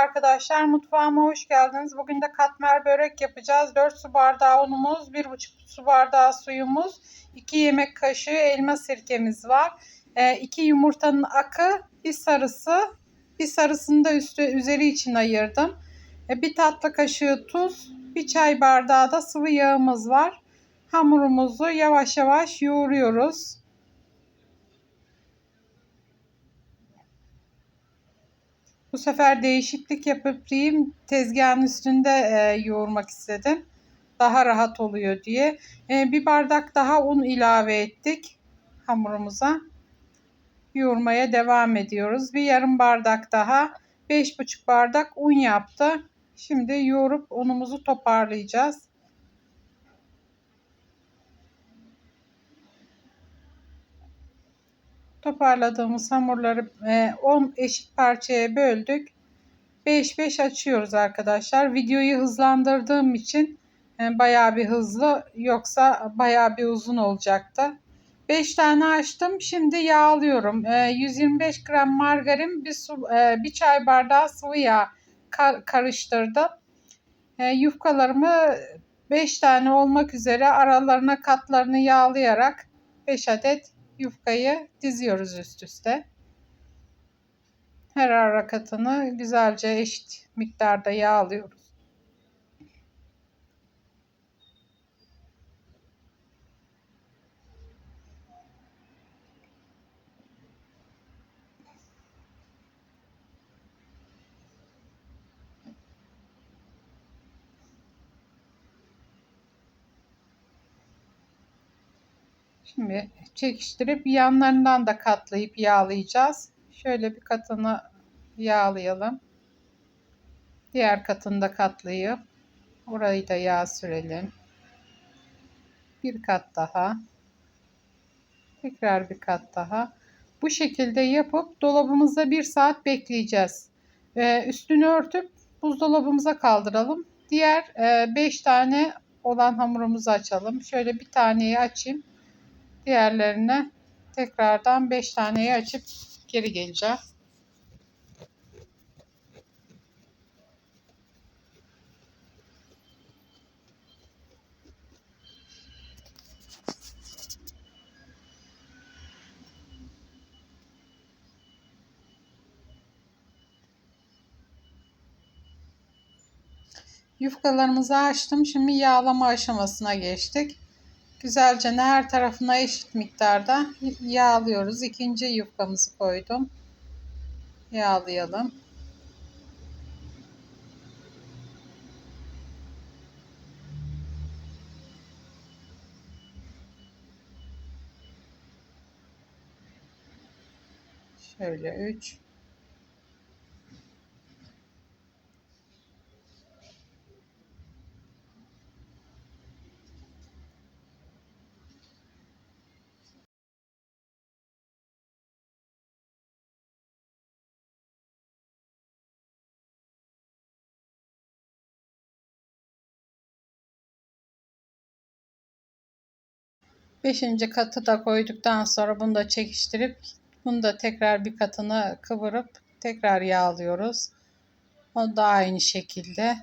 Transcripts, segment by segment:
arkadaşlar. Mutfağıma hoş geldiniz. Bugün de katmer börek yapacağız. 4 su bardağı unumuz, 1,5 su bardağı suyumuz, 2 yemek kaşığı elma sirkemiz var. 2 yumurtanın akı, bir sarısı, bir sarısını da üstü üzeri için ayırdım. E, bir tatlı kaşığı tuz, bir çay bardağı da sıvı yağımız var. Hamurumuzu yavaş yavaş yoğuruyoruz. Bu sefer değişiklik yapıp diyeyim tezgahın üstünde e, yoğurmak istedim. Daha rahat oluyor diye. E, bir bardak daha un ilave ettik hamurumuza. Yoğurmaya devam ediyoruz. Bir yarım bardak daha. 5,5 bardak un yaptı. Şimdi yoğurup unumuzu toparlayacağız. Toparladığımız hamurları 10 e, eşit parçaya böldük. 5-5 açıyoruz arkadaşlar. Videoyu hızlandırdığım için e, bayağı bir hızlı yoksa bayağı bir uzun olacaktı. 5 tane açtım. Şimdi yağlıyorum. 125 e, gram margarin, bir, su, bir çay bardağı sıvı yağ karıştırdım. Yufkalarımı 5 tane olmak üzere aralarına katlarını yağlayarak 5 adet yufkayı diziyoruz üst üste. Her ara katını güzelce eşit miktarda yağlıyoruz. Şimdi çekiştirip yanlarından da katlayıp yağlayacağız. Şöyle bir katını yağlayalım. Diğer katını da katlayıp orayı da yağ sürelim. Bir kat daha. Tekrar bir kat daha. Bu şekilde yapıp dolabımızda bir saat bekleyeceğiz. Ee, üstünü örtüp buzdolabımıza kaldıralım. Diğer 5 e, tane olan hamurumuzu açalım. Şöyle bir taneyi açayım. Diğerlerine tekrardan 5 taneyi açıp geri geleceğim. Yufkalarımızı açtım. Şimdi yağlama aşamasına geçtik. Güzelce her tarafına eşit miktarda yağlıyoruz. İkinci yufkamızı koydum. Yağlayalım. Şöyle 3 Beşinci katı da koyduktan sonra bunu da çekiştirip bunu da tekrar bir katını kıvırıp tekrar yağlıyoruz. O da aynı şekilde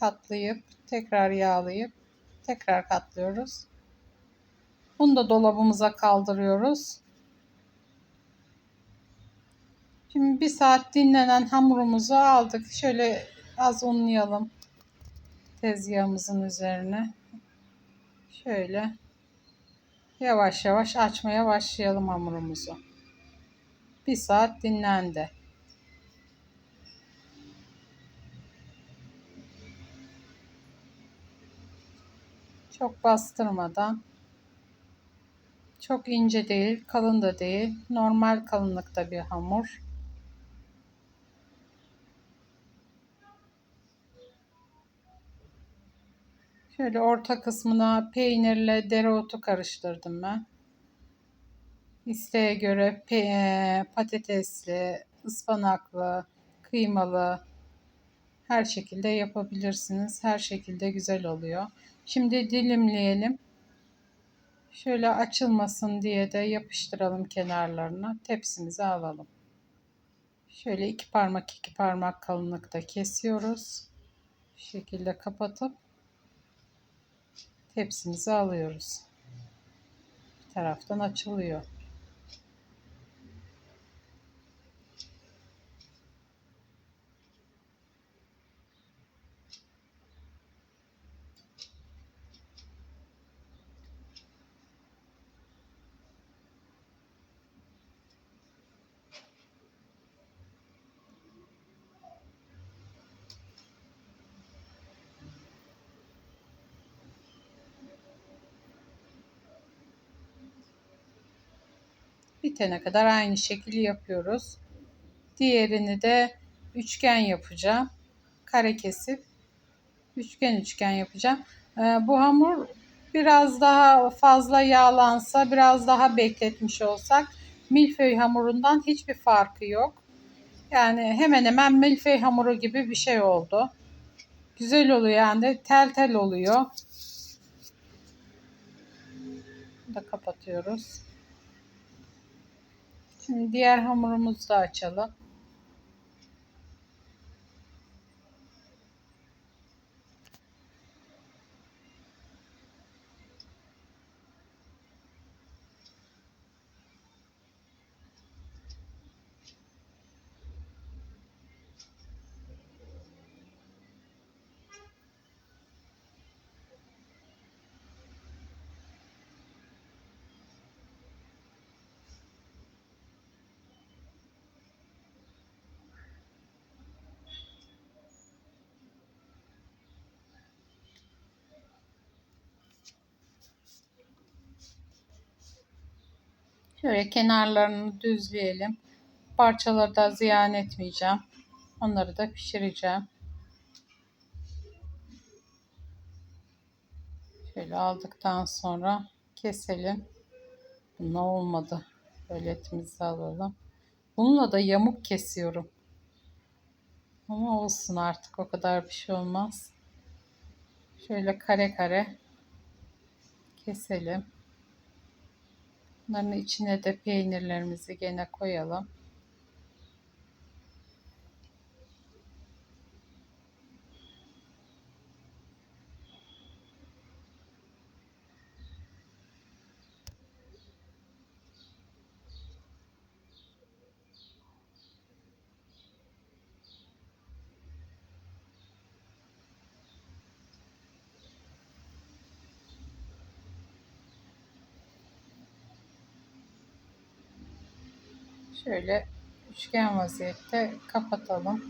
katlayıp tekrar yağlayıp tekrar katlıyoruz. Bunu da dolabımıza kaldırıyoruz. Şimdi bir saat dinlenen hamurumuzu aldık. Şöyle az unlayalım tezgahımızın üzerine. Şöyle yavaş yavaş açmaya başlayalım hamurumuzu. Bir saat dinlendi. Çok bastırmadan çok ince değil, kalın da değil. Normal kalınlıkta bir hamur. Şöyle orta kısmına peynirle dereotu karıştırdım ben. İsteğe göre e, patatesli, ıspanaklı, kıymalı her şekilde yapabilirsiniz. Her şekilde güzel oluyor. Şimdi dilimleyelim. Şöyle açılmasın diye de yapıştıralım kenarlarına. Tepsimize alalım. Şöyle iki parmak iki parmak kalınlıkta kesiyoruz. Bu şekilde kapatıp tepsimizi alıyoruz. Bir taraftan açılıyor. Bitene kadar aynı şekilde yapıyoruz. Diğerini de üçgen yapacağım. Kare kesip üçgen üçgen yapacağım. Ee, bu hamur biraz daha fazla yağlansa, biraz daha bekletmiş olsak milföy hamurundan hiçbir farkı yok. Yani hemen hemen milföy hamuru gibi bir şey oldu. Güzel oluyor yani tel tel oluyor. Bunu da kapatıyoruz. Diğer hamurumuzu da açalım. Şöyle kenarlarını düzleyelim. Parçaları da ziyan etmeyeceğim. Onları da pişireceğim. Şöyle aldıktan sonra keselim. Bununla olmadı. Böyle etimizi alalım. Bununla da yamuk kesiyorum. Ama olsun artık o kadar bir şey olmaz. Şöyle kare kare keselim. Bunların içine de peynirlerimizi gene koyalım. Şöyle üçgen vaziyette kapatalım.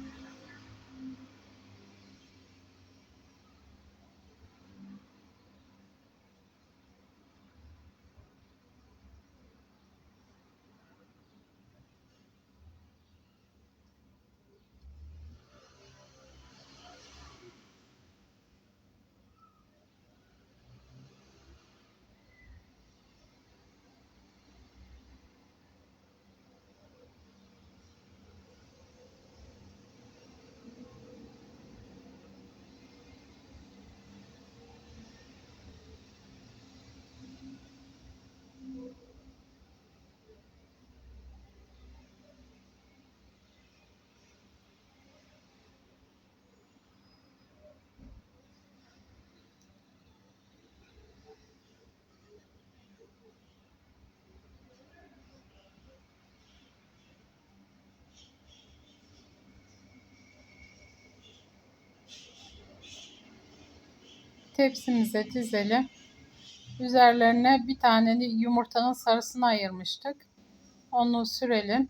Tepsimize dizelim. Üzerlerine bir tane yumurtanın sarısını ayırmıştık. Onu sürelim.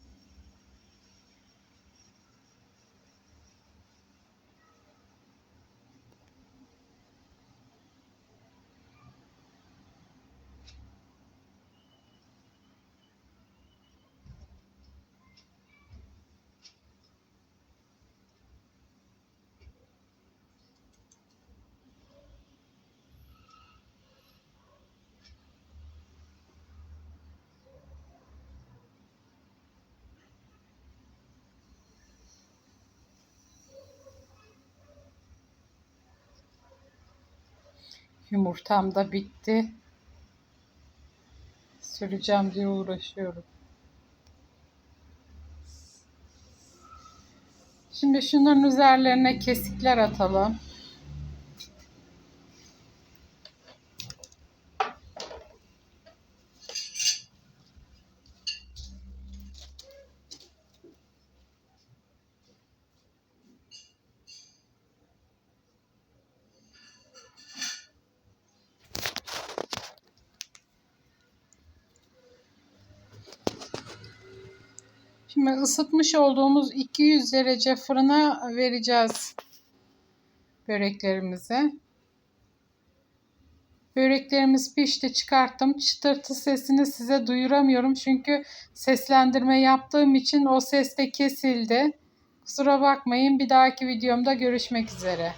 Yumurtam da bitti. süreceğim diye uğraşıyorum. Şimdi şunların üzerlerine kesikler atalım. Şimdi ısıtmış olduğumuz 200 derece fırına vereceğiz böreklerimizi. Böreklerimiz pişti çıkarttım. Çıtırtı sesini size duyuramıyorum çünkü seslendirme yaptığım için o ses de kesildi. Kusura bakmayın bir dahaki videomda görüşmek üzere.